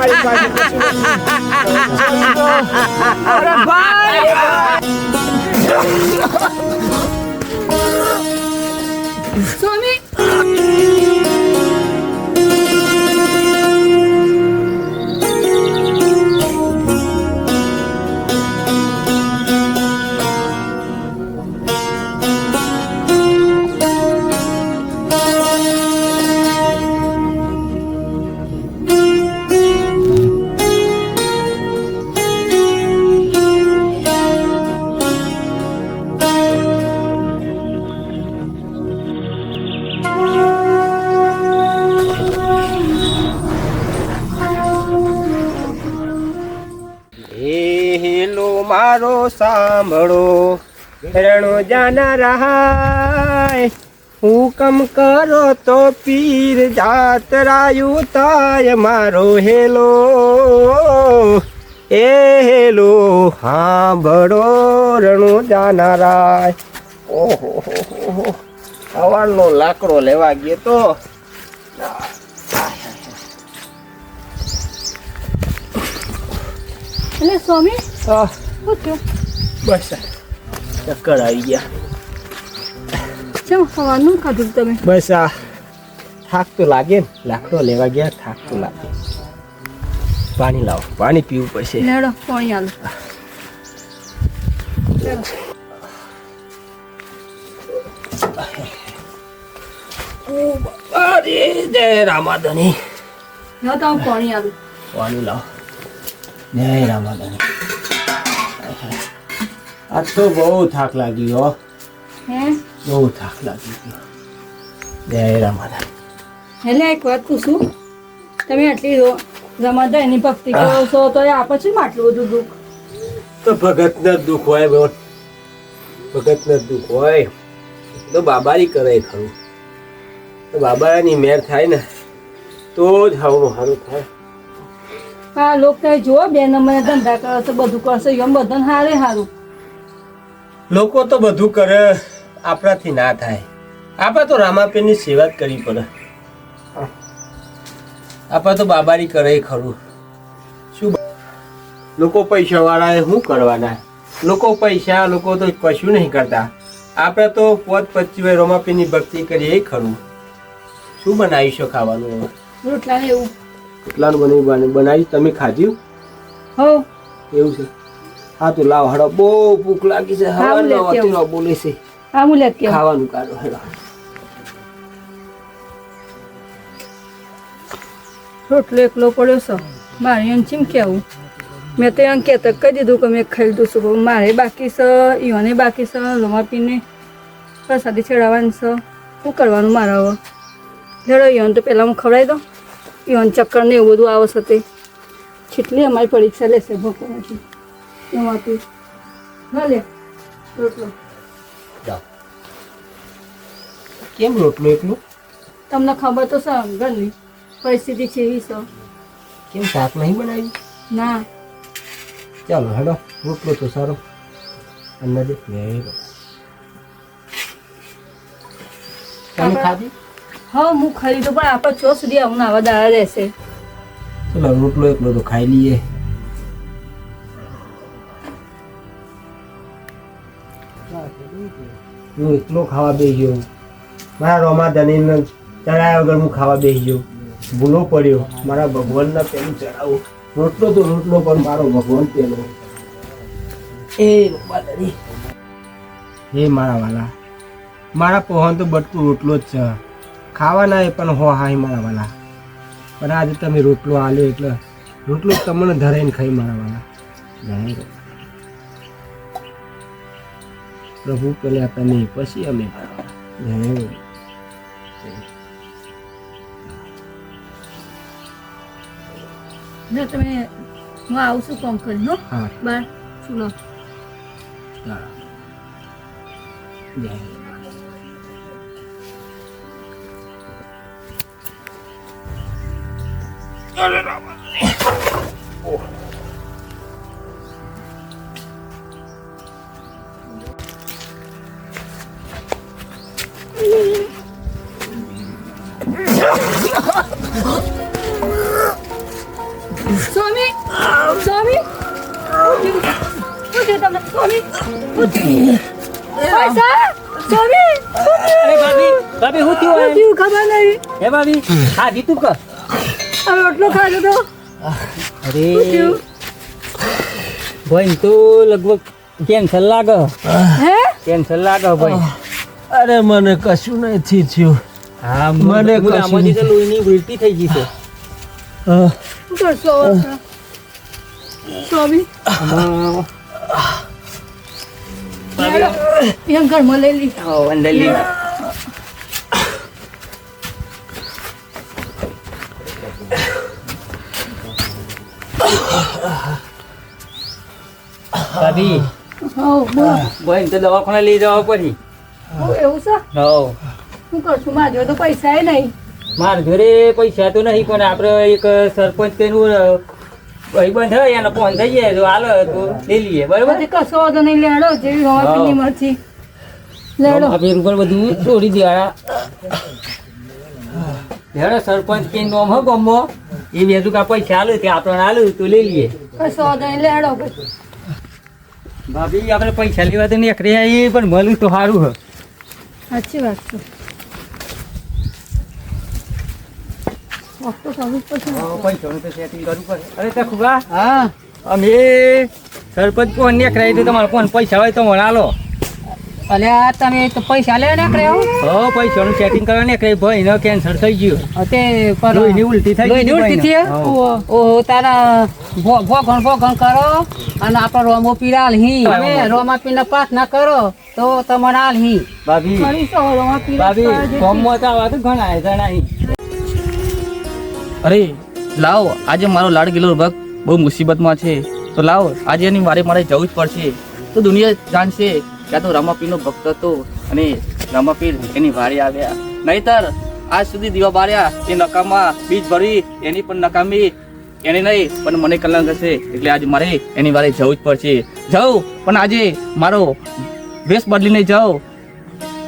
મારી પાસે હે હેલો મારો સાંભળો. રણો જાના રહાય હુકમ કરો તો પીર જાતરાયું તાય મારો હેલો. એ હેલો સાંભળો રણો જાના રાય ઓહો, હો હો હો લાકડો લેવા ગયો તો એટલે સ્વામી? હા. બસ ચક્કર આવી ગયા. ચમ સવારનું ખાધું તમે? બસ આ થાક તો લાગે ને. લાકડો લેવા ગયા થાક તો લાગે. પાણી લાવો. પાણી પીવું પડશે. લેડો પાણી આલો. અરે જય હું પાણી આલું. પાણી લાવો. જય રામાધણી આજ તો બહુ થાક લાગ્યો હો. હે? બહુ થાક લાગી ગયો. જય રામાધણી એટલે એક વાત પૂછું. તમે આટલી રો રમાતા એની ભક્તિ કરો છો તો એ પછી આટલું બધું દુઃખ? તો ભગત ને દુઃખ હોય બહુ ભગત ને દુઃખ હોય. તો બાબારી કરે ખરું. તો બાબાની મેર થાય ને તો જ હવનું સારું થાય. આ લોક તમે જુઓ બે નંબરના ધંધા કરશે બધું કરશે એમ બધાને હારે હારું. લોકો તો બધું કરે આપણાથી ના થાય. આપણે તો રામાપીરની સેવા જ કરવી પડે. આપણે તો બાબારી કરે ખરું. શું લોકો પૈસા વાળા શું કરવાના? લોકો પૈસા લોકો તો કશું નહીં કરતા. આપણે તો પોત પચીસ વાર રોમાપીની ભક્તિ કરીએ એ ખરું. શું બનાવીશો ખાવાનું? રોટલા એવું. કેટલાનું બની બની- બનાવી તમે ખાધ્યું? હો. એવું છે. હા તો લાવ હડો બહુ ભૂખ લાગી છે. હા, હું હવાનો લેતી આવું. વતીરો બોલે છે. હા હું લેતી ખાવાનું કાઢો હેડો. રોટલો એકલો પડ્યો છે. મારે એમ ચીમ કેવું? મેં તો એમ કહેતા કહી દીધું કે મેં ખાઈ લીધું છું. મારે બાકી છે ઈઓને બાકી છે રમાપીને પ્રસાદી ચડાવવાની છે. શું કરવાનું મારે હવે? હેડો ઈઓને તો પહેલાં હું ખવડાવી દઉં. ઈઓને ચક્કર ને એવું બધું આવશે છે તે કેટલી અમારી પરીક્ષા લેશે ભગવાનથી એમાંથી. ના લે. રોટલો. કેમ રોટલો એટલું તમને ખબર તો છે ઘરની પરિસ્થિતિ કેવી છે? કેમ શાક નહીં બનાવ્યું? ના. ચાલો હેડો. રોટલો તો સારો. વેરો ખાધી? હા, હું તો પણ આપણે ચો સુધી આવું આવા દાડા રહેશે. ચલો, રોટલો એકલો તો ખાઈ લઈએ. હું એકલો ખાવા બે ગયો. મારા રોમા ધનીને ચડાયા વગર હું ખાવા બે ગયો. ભૂલો પડ્યો. મારા ભગવાનના પેલું ચડાવું. રોટલો તો રોટલો, પણ મારો ભગવાન પેલો. એ રોમા ધની હે મારા વાલા. મારા પહોન તો બટકું રોટલો જ છે. ખાવાના એ પણ હો હાય મારા વાલા પણ આજે તમે રોટલો આલ્યો એટલે રોટલો તમને ધરાઈને ખાઈ મારા વાલા પ્રભુ પેલા તમે પછી અમે. જય. જો તમે હું આવું છું કોમ કરી હો. બાર ચૂલો ચાલો. స్వామి స్వామి స్వామి સ્વામી ભાભી ભાભી હું થયું ખબર નહીં હે ભાભી હા દીતુ કર આ રોટલો ખાધો તો? અરે ભાઈ તો લગભગ કેન્સર લાગે. હે? કેન્સર લાગે ભાઈ. અરે મને કશું નથી થયું. હા મને કશું આમાંથી તો લોહીની ઉલટી થઈ ગઈ છે? સ્વામી? એમ ઘરમાં લઈ લીધા અંદર ભાભી. બોલો. તો દવાખાને લઈ જવા પડી એવું છે? હવ. શું કરશું મારા જોડે તો પૈસા એ નહીં. મારા જોડે પૈસા તો નહીં પણ આપણે એક સરપંચ તેનું ભાઈબંધ હોય એનો ફોન થઈ જાય તો હાલો તો લઈ લઈએ બરાબર? કશો વાંધો નહીં લેડો જેવી રમાપીની મરજી. લેડો. આપણે ઉપર બધું છોડી દેવાના લેડો સરપંચ કે નોમ હો ગમો. એ બે કા પૈસા આલુ તે આપણે આલું તો લઈ લઈએ. કશો લેડો ભાભી આપણે પૈસા લેવા તો નીકળી એ પણ મળ્યું તો સારું હ. સાચી વાત છે. સરપંચ કોણ નીકળાય તો તમારે કોણ પૈસા હોય તો મને આલો. અલ્યા તમે તો પૈસા હો. હો સેટિંગ કરવા નીકળે ભાઈ નો કેન્સર થઈ ગયું. તે પર લોહીની ઉલટી થઈ ગઈ લોહીની ઉલટી થઈ ઓહો. ઓહો તારા ભો- ભોગણ ભોગણ કરો અને આપણો રોમો પીરાલ હી. તમે રોમા પીને પ્રાર્થના કરો તો તમારે આલ હી. ભાભી. કરીશું હવે રમાપીને ભાભી કરવા જેટલી. તો આવા તો ઘણા જણા અરે લાવો આજે મારો લાડગીલો ભક્ત બહુ મુસીબતમાં છે. તો લાવો આજે એની મારે મારે જવું જ પડશે. તો દુનિયા જાણશે. કે આ તો રામાપીરનો ભક્ત હતો અને રમાપીર એની વારે આવ્યા. નહીતર આજ સુધી દીવા બાર્યા એ નકામા બીજ ભરી, એની પણ નકામી, એને નહીં, પણ મને કલંક હશે એટલે આજે મારે એની વારે જવું જ પડશે. જાઉં, પણ આજે મારો વેશ બદલીને જાઉં.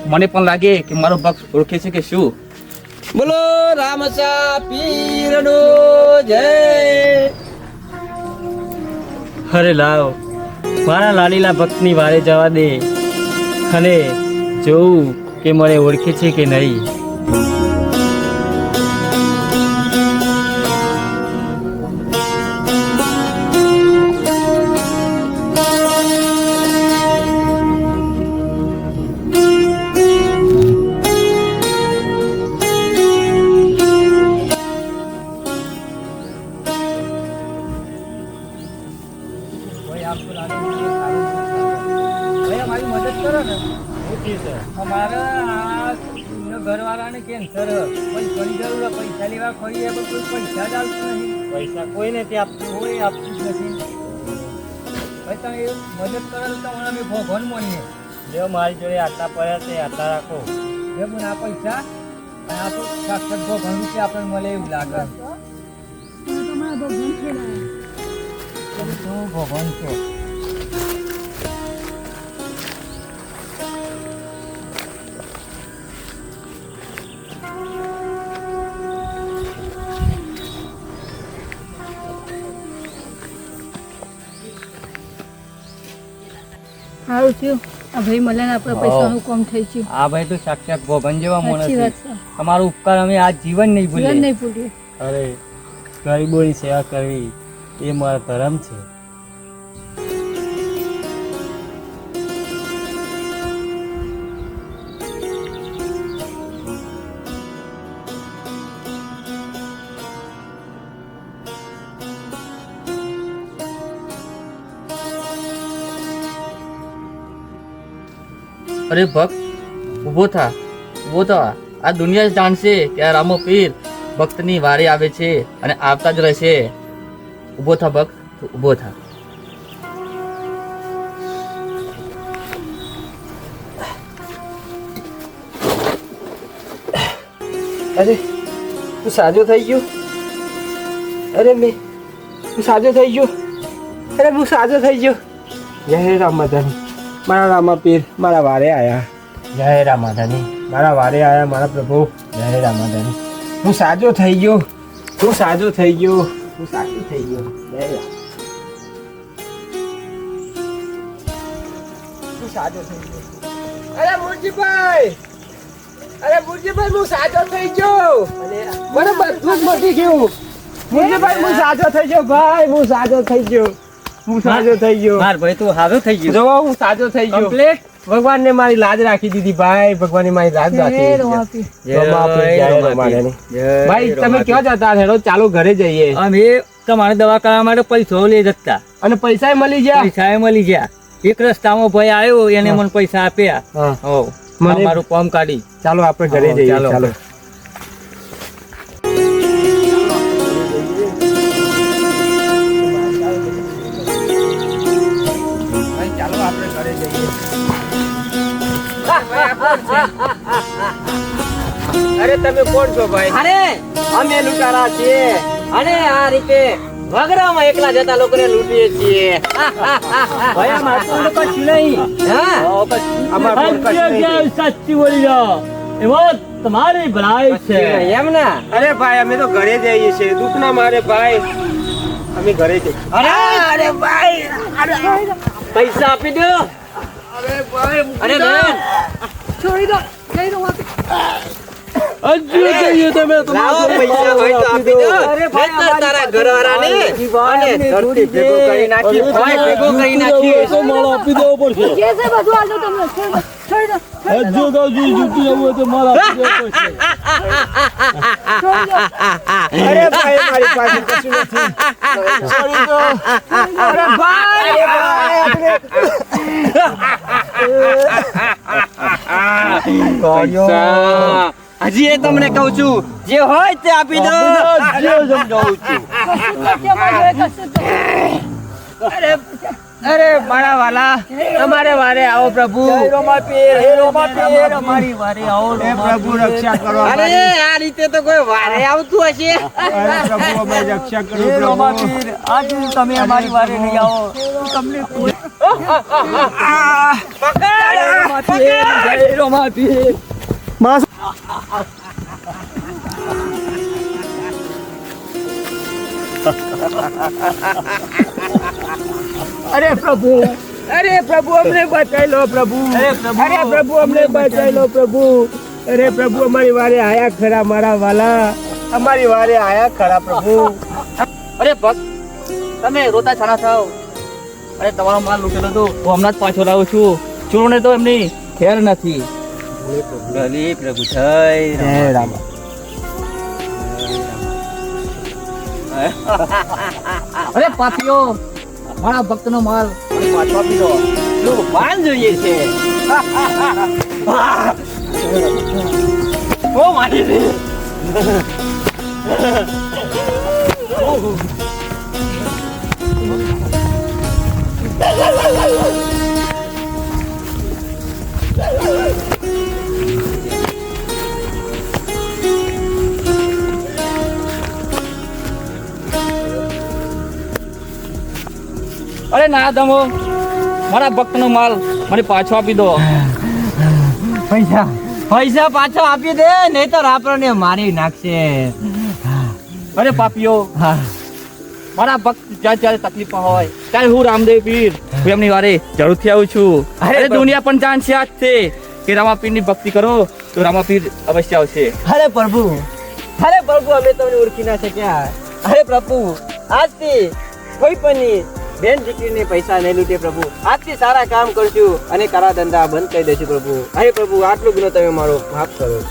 મને પણ લાગે કે મારો ભક્ત ઓળખે છે કે શું? બોલો રામસા પીરનો જય. અરે લાવ. મારા લાડીલા ભક્તની વારે જવા દે. અને જોઉં કે મને ઓળખે છે કે નહીં. અમારી મદદ કરો ને. અમારા આ ઘરવાળાને કેન્સર પૈસાની જરૂર પૈસા લેવા ખોઈએ પણ કોઈ પૈસા જ આવતું નથી. પૈસા કોઈ નથી આપતું. કોઈ આપતું જ નથી. ભાઈ તમે એ મદદ કરો તો તમારે અમે ભગવાન માનીએ જો મારી જોડે આટલા પડ્યા છે આટલા રાખો. જે પણ આ પૈસા અને આ તો સાક્ષાત ભગવાન આપણને મળે એવું લાગે. તમારા ભગવાન છે ને. ભગવાન છો સારું થયું. આ ભાઈ મળે ને આપણે પૈસાનું કામ થઈ ગયું. આ ભાઈ તો સાક્ષાત ભોગન જેવા માણસ છે. તમારો ઉપકાર અમે આ જીવન નહીં જીવન નહીં ભૂલ્યું અરે ગરીબોની સેવા કરવી. એ મારો ધર્મ છે. અરે ભક્ત, ઊભો થા ઊભો થા. આ દુનિયા જાણશે કે આ રામો પીર ભક્તની વારે આવે છે અને આવતા જ રહેશે. ઊભો થા ભક્ત ઊભો થા. અરે તું સાજો થઈ ગયો? અરે મેં તું સાજો થઈ ગયો? અરે હું સાજો થઈ ગયો. જય રામાધન મારા રામા પીર મારા વારે આયા. જય રામાધની મારા વારે આયા મારા પ્રભુ. જય રામાધની હું સાજો થઈ ગયો. હું સાજો થઈ ગયો. હું સાજો થઈ ગયો. રામ સાજો થઈ ગયો? અરે મુરજીભાઈ! અરે મુરજીભાઈ હું સાજો થઈ ગયો. મને બધું જ મટી ગયું. મુરજીભાઈ હું સાજો થઈ ગયો. ભાઈ હું સાજો થઈ ગયો. હું સાજો થઈ ગયો. માર ભાઈ તું હારો થઈ ગયો. જો હું સાજો થઈ ગયો. કમ્પ્લીટ ભગવાન ને મારી લાજ રાખી દીધી ભાઈ ભગવાન ને મારી લાજ રાખી. ભાઈ તમે ક્યાં જતા હેડો ચાલો ઘરે જઈએ. અમે તમારે દવા કરવા માટે પૈસો લઈ જતા. અને પૈસા મળી ગયા? પૈસા મળી ગયા. એક રસ્તામાં ભાઈ આવ્યો એને મને પૈસા આપ્યા. મને- મારું કામ કાઢી. ચાલો આપણે ઘરે જઈએ ચાલો. અરે તમે કોણ છો ભાઈ? અરે અમે લૂંટારા છીએ. અને આ રીતે વગરામાં એકલા જતા લોકોને લૂંટીએ છીએ. ભાઈ આ માથું તો કશું નહીં. હા. અમાર કોઈ કશું નહીં. સાચી બોલી જાઓ એવો તમારી ભલાઈ છે. એમ ને? અરે ભાઈ અમે તો ઘરે જઈએ છીએ. દુઃખ ના મારે ભાઈ. અમે ઘરે જઈએ અરે અરે ભાઈ પૈસા આપી દો. અરે ભાઈ અરે ભાઈ, નહીંતર તારા ઘરવાળાને ભાઈ, અને ધરતી ભેગો કરી નાખી ભાઈ ભેગો કરી નાખી આપી દેવો પડશે. જે છે બધું આલજો તમને. છોડી દો છોડી દો અરે ભાઈ. પાસે. હજી એ તમને કહું છું જે હોય તે આપી દો સમજાવું છું. અરે મારા વાલા તમારે વારે આવો પ્રભુ અમારી વારે આવો પ્રભુ રક્ષા કરો અરે આ રીતે તો કોઈ વારે આવતું હશે પ્રભુ અમારી રક્ષા કરો પ્રભુ આજ તમે અમારી વારે નહીં આવો તમને અરે પ્રભુ. અરે પ્રભુ અમને બચાવી લો પ્રભુ. અરે પ્રભુ અમને બચાવી લો પ્રભુ. અરે પ્રભુ અમારી વારે આયા ખરા મારા વાલા. અમારી વારે આયા ખરા પ્રભુ. અરે ભક્ત તમે રોતા છાના થાવ અરે તમારો માલ લૂંટેલો તો હું હમણાં જ પાછો લાવું છું. ચોરોને તો એમની ખેર નથી. પ્રભુ જય જય રામ. અરે પાપીઓ મારા ભક્તનો માલ. પાછો આપી દો. લોકો પાન જોઈએ છે. ઓ મારી રે અરે ના દમો. મારા ભક્તનો માલ મને પાછો આપી દો. પૈસા પૈસા પાછો આપી દે નહીતર આપણને મારી નાખશે. અરે પાપીઓ મારા ભક્ત જ્યાં જ્યારે તકલીફમાં હોય ત્યારે હું રામદેવ પીર. હું એમની વારે જરૂરથી આવું છું. અરે દુનિયા પણ જાણશે આજ છે કે રામાપીરની ભક્તિ કરો તો રામાપીર અવશ્ય આવશે. અરે પ્રભુ અરે પ્રભુ અમે તમને ઓળખી ના શક્યા. અરે પ્રભુ આજથી કોઈ પણ બેન દીકરીને પૈસા નહીં લૂટે પ્રભુ. આજથી સારા કામ કરશું અને કારા ધંધા બંધ કરી દેશું પ્રભુ. અરે પ્રભુ આટલું ગુનો તમે મારો માફ કરો.